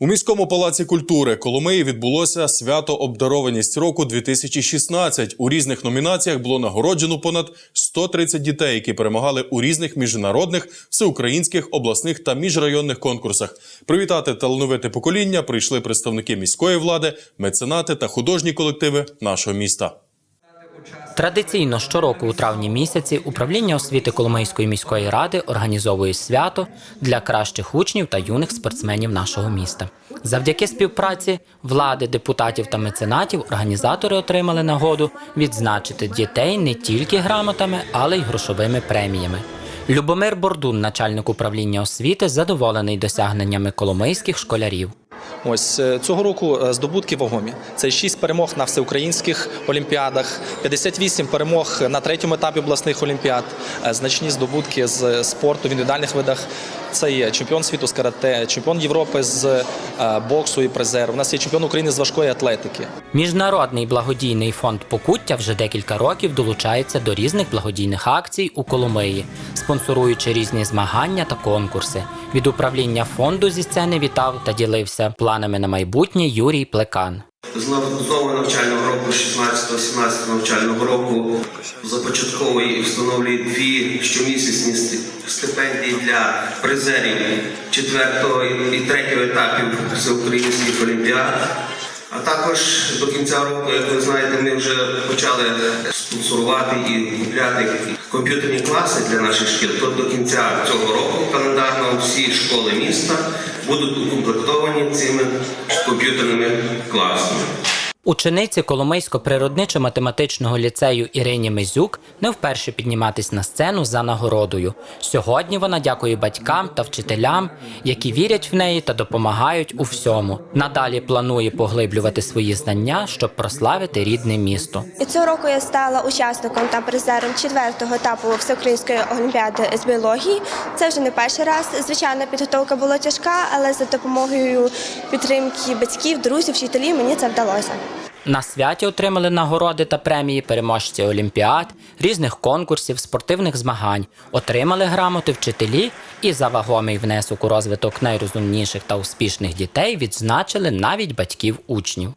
У міському палаці культури Коломиї відбулося свято обдарованість року 2016. У різних номінаціях було нагороджено понад 130 дітей, які перемагали у різних міжнародних, всеукраїнських, обласних та міжрайонних конкурсах. Привітати талановите покоління прийшли представники міської влади, меценати та художні колективи нашого міста. Традиційно щороку у травні місяці управління освіти Коломийської міської ради організовує свято для кращих учнів та юних спортсменів нашого міста. Завдяки співпраці влади, депутатів та меценатів організатори отримали нагоду відзначити дітей не тільки грамотами, але й грошовими преміями. Любомир Бордун, начальник управління освіти, задоволений досягненнями коломийських школярів. Ось е, цього року е, здобутки вагомі. Це 6 перемог на всеукраїнських олімпіадах, 58 перемог на третьому етапі обласних олімпіад, е, значні здобутки з спорту в індивідуальних видах. Це є чемпіон світу з карате, чемпіон Європи з боксу і призер. У нас є чемпіон України з важкої атлетики. Міжнародний благодійний фонд Покуття вже декілька років долучається до різних благодійних акцій у Коломиї, спонсоруючи різні змагання та конкурси. Від управління фонду зі сцени вітав та ділився планами на майбутнє Юрій Плекан. З нов- навчального року, 16-17 навчального року, започатковує і встановлює дві щомісячні стипендії для призерів 4 і 3 етапів всеукраїнських олімпіад. А також до кінця року, як ви знаєте, ми вже почали спонсорувати і купляти комп'ютерні класи для наших шкіл. То до кінця цього року всі школи міста будуть укомплектовані цими комп'ютерними класами. Учениці Коломийсько-природничо-математичного ліцею Ірині Мизюк не вперше підніматись на сцену за нагородою. Сьогодні вона дякує батькам та вчителям, які вірять в неї та допомагають у всьому. Надалі планує поглиблювати свої знання, щоб прославити рідне місто. І цього року я стала учасником та призером четвертого етапу всеукраїнської олімпіади з біології. Це вже не перший раз. Звичайно, підготовка була тяжка, але за допомогою підтримки батьків, друзів, вчителів мені це вдалося. На святі отримали нагороди та премії переможці олімпіад, різних конкурсів, спортивних змагань, отримали грамоти вчителі і за вагомий внесок у розвиток найрозумніших та успішних дітей відзначили навіть батьків учнів.